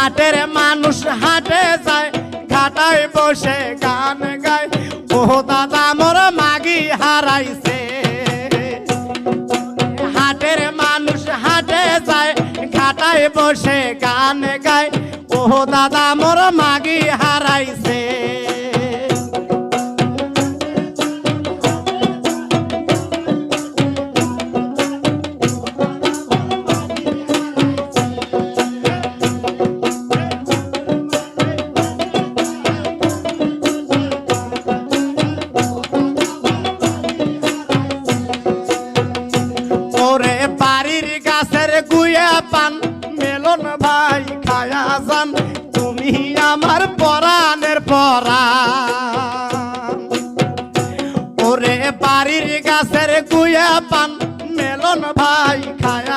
হাটের মানুষ হাটে যায়, ঘাটায় বসে গান গায়। ও দাদা, মোর মাগি হারাইছে। হাটের মানুষ হাটে যায়, ঘাটায় বসে গান গায়। ও দাদা, মোর মাগি হারাইছে। ওরে বাড়ির গাছের গুয়া পান, মেলন ভাই খায়া যান, তুমি আমার পরাণের পরা ওরে বাড়ির গাছের গুয়া পান, মেলন ভাই খায়া